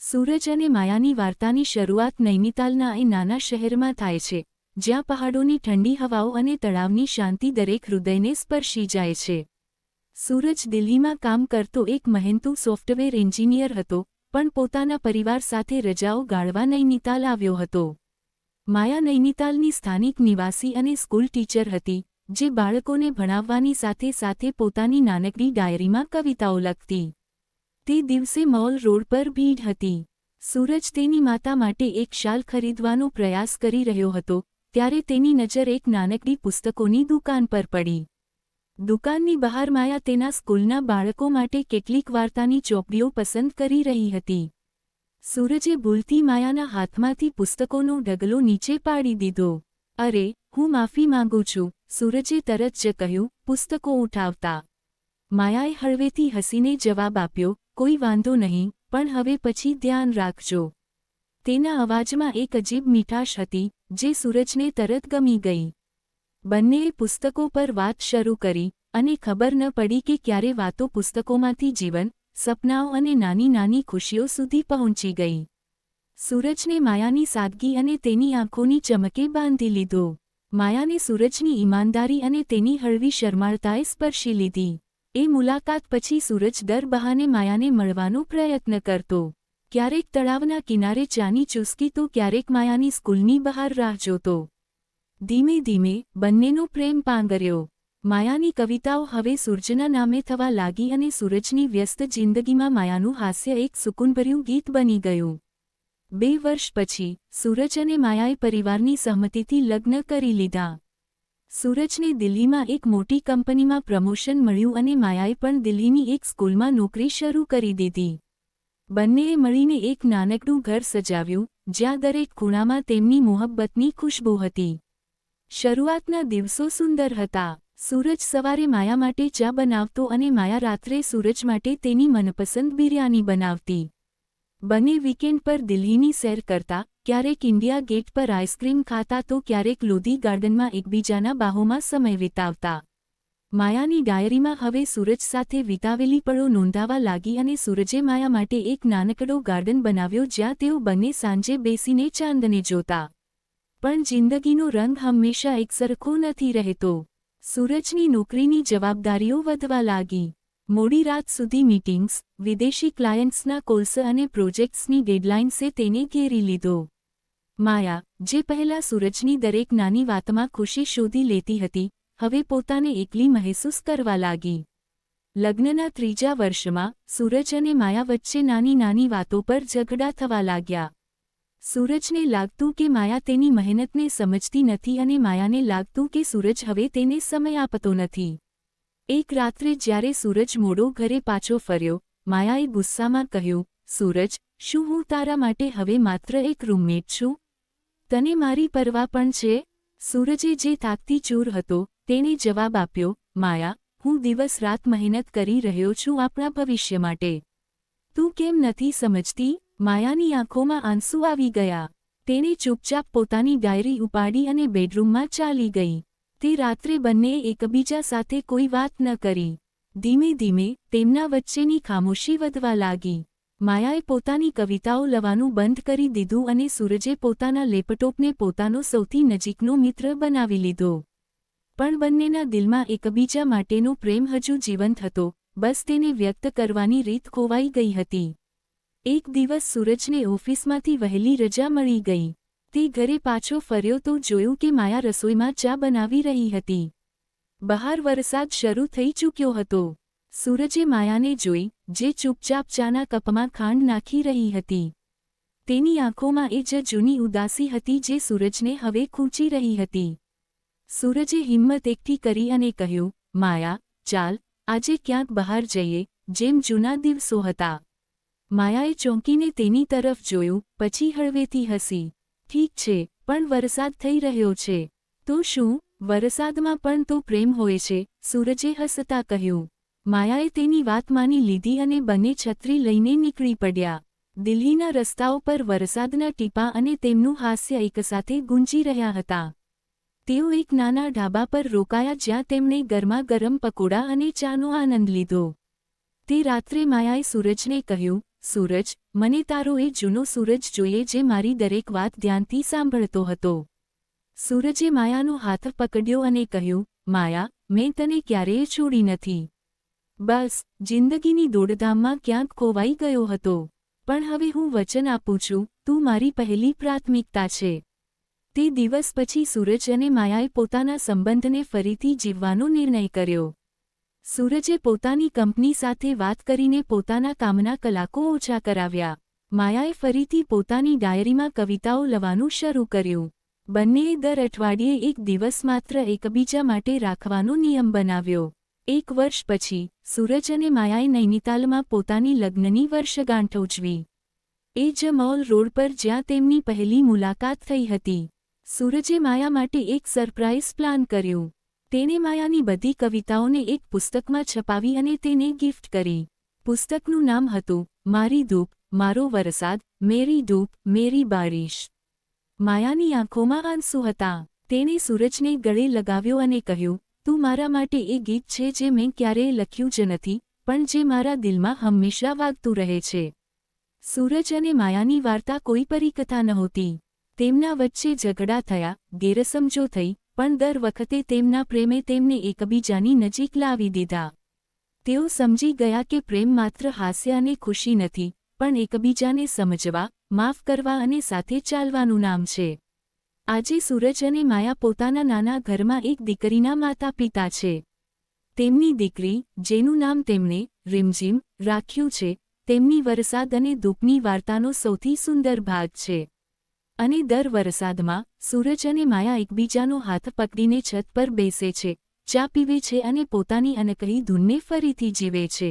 સૂરજ અને માયાની વાર્તાની શરૂઆત નૈનીતાલના એ નાના શહેરમાં થાય છે, જ્યાં પહાડોની ઠંડી હવાઓ અને તળાવની શાંતિ દરેક હૃદયને સ્પર્શી જાય છે. સૂરજ દિલ્હીમાં કામ કરતો એક મહેનતુ સોફ્ટવેર એન્જિનિયર હતો, પણ પોતાના પરિવાર સાથે રજાઓ ગાળવા નૈનીતાલ આવ્યો હતો. માયા નૈનીતાલની સ્થાનિક નિવાસી અને સ્કૂલ ટીચર હતી, જે બાળકોને ભણાવવાની સાથે સાથે પોતાની નાનકડી ડાયરીમાં કવિતાઓ લખતી. તે દિવસે મોલ રોડ પર ભીડ હતી. સૂરજ તેની માતા માટે એક શાલ ખરીદવાનો પ્રયાસ કરી રહ્યો હતો, ત્યારે તેની નજર એક નાનકડી પુસ્તકોની દુકાન પર પડી. દુકાનની બહાર માયા તેના સ્કૂલના બાળકો માટે કેટલીક વાર્તાની ચોપડીઓ પસંદ કરી રહી હતી. સૂરજે ભૂલથી માયાના હાથમાંથી પુસ્તકોનો ઢગલો નીચે પાડી દીધો. અરે, હું માફી માંગુ છું, સૂરજે તરત જ કહ્યું, પુસ્તકો ઉઠાવતા. માયાએ હળવેથી હસીને જવાબ આપ્યો કોઈ વાંધો નહીં, પણ હવે પછી ધ્યાન રાખજો. તેના અવાજમાં એક અજીબ મીઠાશ હતી, જે સૂરજને તરત ગમી ગઈ. બંનેએ પુસ્તકો પર વાત શરૂ કરી, અને ખબર ન પડી કે ક્યારે વાતો પુસ્તકોમાંથી જીવન, સપનાઓ અને નાની નાની ખુશીઓ સુધી પહોંચી ગઈ. સૂરજને માયાની સાદગી અને તેની આંખોની ચમકે બાંધી લીધો. માયાને સૂરજની ઈમાનદારી અને તેની હળવી શરમાળતાએ સ્પર્શી લીધી. એ મુલાકાત પછી સૂરજ દર બહાને માયાને મળવાનો પ્રયત્ન કરતો. ક્યારેક તળાવના કિનારે ચાની ચૂસકી તો ક્યારેક માયાની સ્કૂલની બહાર રાહ જોતો. ધીમે ધીમે બંનેનો પ્રેમ પાંગર્યો. માયાની કવિતાઓ હવે સૂરજના નામે થવા લાગી અને સૂરજની વ્યસ્ત જિંદગીમાં માયાનું હાસ્ય એક સુકૂનભર્યું ગીત બની ગયું. બે વર્ષ પછી સૂરજ અને માયાએ પરિવારની સહમતિથી લગ્ન કરી લીધા. સૂરજને દિલ્હીમાં એક મોટી કંપનીમાં પ્રમોશન મળ્યું અને માયાએ પણ દિલ્હીની એક સ્કૂલમાં નોકરી શરૂ કરી દીધી. બંનેએ મળીને એક નાનકડું ઘર સજાવ્યું, જ્યાં દરેક ખૂણામાં તેમની મોહબ્બતની ખુશ્બુ હતી. શરૂઆતના દિવસો સુંદર હતા. સૂરજ સવારે માયા માટે ચા બનાવતો અને માયા રાત્રે સૂરજ માટે તેની મનપસંદ બિરયાની બનાવતી. બંને વીકેન્ડ પર દિલ્હીની સેર કરતા ક્યારેક ઇન્ડિયા ગેટ પર આઈસ્ક્રીમ ખાતા તો ક્યારેક લોધી ગાર્ડનમાં એકબીજાના બાહોમાં સમય વિતાવતા. માયાની ડાયરીમાં હવે સૂરજ સાથે વિતાવેલી પળો નોંધાવા લાગી અને સૂરજે માયા માટે એક નાનકડો ગાર્ડન બનાવ્યો જ્યાં તેઓ બંને સાંજે બેસીને ચાંદને જોતા. પણ જિંદગીનો રંગ હંમેશા એકસરખો નથી રહેતો. સૂરજની નોકરીની જવાબદારીઓ વધવા લાગી. મોડી રાત સુધી મીટિંગ્સ, વિદેશી ક્લાયન્ટ્સના કોલ્સ અને પ્રોજેક્ટ્સની ડેડલાઇન્સે તેને ઘેરી લીધો. માયા, જે પહેલા સૂરજની દરેક નાની વાતમાં ખુશી શોધી લેતી હતી, હવે પોતાને એકલી મહેસૂસ કરવા લાગી. લગ્નના ત્રીજા વર્ષમાં, સૂરજ અને માયા વચ્ચે નાની નાની વાતો પર ઝઘડા થવા લાગ્યા. સૂરજને લાગતું કે માયા તેની મહેનતને સમજતી નથી અને માયાને લાગતું કે સૂરજ હવે તેને સમય આપતો નથી. એક રાત્રે જ્યારે સૂરજ મોડો ઘરે પાછો ફર્યો, માયાએ ગુસ્સામાં કહ્યું, સૂરજ, શું હું તારા માટે હવે માત્ર એક રૂમમેટ છું? તને મારી પરવા પણ છે? સૂરજે જે તાકતી ચૂર હતો, તેણે જવાબ આપ્યો, માયા, હું દિવસ રાત મહેનત કરી રહ્યો છું આપણા ભવિષ્ય માટે. તું કેમ નથી સમજતી? માયાની આંખોમાં આંસુ આવી ગયા. તેણે ચૂપચાપ પોતાની ડાયરી ઉપાડી અને બેડરૂમમાં ચાલી ગઈ. તે રાત્રે બંને એકબીજા સાથે કોઈ વાત ન કરી. ધીમે ધીમે તેમના વચ્ચેની ખામોશી વધવા લાગી. માયાએ પોતાની કવિતાઓ લવાનું બંધ કરી દીધું અને સૂરજે પોતાના લેપટોપને પોતાનો સૌથી નજીકનો મિત્ર બનાવી લીધો. પણ બંનેના દિલમાં એકબીજા માટેનો પ્રેમ હજુ જીવંત હતો. બસ તેને વ્યક્ત કરવાની રીત ખોવાઈ ગઈ હતી. એક દિવસ સૂરજને ઓફિસમાંથી વહેલી રજા મળી ગઈ. તે ઘરે પાછો ફર્યો તો જોયું કે માયા રસોઈમાં ચા બનાવી રહી હતી. બહાર વરસાદ શરૂ થઈ ચૂક્યો હતો. સૂરજે માયાને જોઈ, જે ચૂપચાપ ચાના કપમાં ખાંડ નાખી રહી હતી. તેની આંખોમાં એ જ જૂની ઉદાસી હતી જે સૂરજને હવે ખૂંચી રહી હતી. સૂરજે હિંમત એકઠી કરી અને કહ્યું, માયા, ચાલ, આજે ક્યાંક બહાર જઈએ, જેમ જૂના દિવસો હતા માયાએ ચોંકીને તેની તરફ જોયું, પછી હળવેથી હસી. ઠીક છે, પણ વરસાદ થઈ રહ્યો છે. તો શું, વરસાદમાં પણ તો પ્રેમ હોય છે, સૂરજે હસતા કહ્યું. માયાએ તેની વાત માની લીધી અને બંને છત્રી લઈને નીકળી પડ્યા. દિલ્હીના રસ્તાઓ પર વરસાદના ટીપા અને તેમનું હાસ્ય એકસાથે ગુંજી રહ્યા હતા. તેઓ એક નાના ઢાબા પર રોકાયા જ્યાં તેમણે ગરમા ગરમ પકોડા અને ચાનો આનંદ લીધો. તે રાત્રે માયાએ સૂરજને કહ્યું સૂરજ, મને તારો એ જૂનો સૂરજ જોઈએ જે મારી દરેક વાત ધ્યાનથી સાંભળતો હતો. સૂરજે માયાનો હાથ પકડ્યો અને કહ્યું, માયા, મેં તને ક્યારેય છોડી નથી. બસ, જિંદગીની દોડધામમાં ક્યાંક ખોવાઈ ગયો હતો. પણ હવે હું વચન આપું છું, તું મારી પહેલી પ્રાથમિકતા છે. તે દિવસ પછી સૂરજ અને માયાએ પોતાના સંબંધને ફરીથી જીવવાનો નિર્ણય કર્યો. સૂરજે પોતાની કંપની સાથે વાત કરીને પોતાના કામના કલાકો ઓછા કરાવ્યા. માયાએ ફરીથી પોતાની ડાયરીમાં કવિતાઓ લવાનું શરૂ કર્યું. બંનેએ દર અઠવાડિયે એક દિવસ માત્ર એકબીજા માટે રાખવાનો નિયમ બનાવ્યો. એક વર્ષ પછી, સૂરજ અને માયાએ નૈનીતાલમાં પોતાની લગ્નની વર્ષગાંઠ ઉજવી. એ જ મોલ રોડ પર જ્યાં તેમની પહેલી મુલાકાત થઈ હતી. સૂરજે માયા માટે એક સરપ્રાઇઝ પ્લાન કર્યું. તેણે માયાની બધી કવિતાઓને એક પુસ્તકમાં છપાવી અને તેને ગિફ્ટ કરી. પુસ્તકનું નામ હતું, મારી ધૂપ, મારો વરસાદ, મેરી ધૂપ, મેરી બારિશ. માયાની આંખોમાં આંસુ હતા. તેણે સૂરજને ગળે લગાવ્યો અને કહ્યું, તું મારા માટે એ ગીત છે જે મેં ક્યારેય લખ્યું જ નથી, પણ જે મારા દિલમાં હંમેશા વાગતું રહે છે. સૂરજ અને માયાની વાર્તા કોઈ પરિકથા નહોતી. તેમના વચ્ચે ઝઘડા થયા, ગેરસમજો થઈ પણ દર વખતે તેમના પ્રેમે તેમને એકબીજાની નજીક લાવી દીધા. તેઓ સમજી ગયા કે પ્રેમ માત્ર હાસ્ય અને ખુશી નથી, પણ એકબીજાને સમજવા, માફ કરવા અને સાથે ચાલવાનું નામ છે. આજે સૂરજ અને માયા પોતાના નાના ઘરમાં એક દીકરીના માતા પિતા છે. તેમની દીકરી, જેનું નામ તેમણે રીમઝીમ રાખ્યું છે, તેમની વરસાદ અને ધૂપની વાર્તાનો સૌથી સુંદર ભાગ છે. અને દર વરસાદમાં સૂરજ અને માયા એકબીજાનો હાથ પકડીને છત પર બેસે છે, ચા પીવે છે અને પોતાની અનકહી ધૂનને ફરીથી જીવે છે.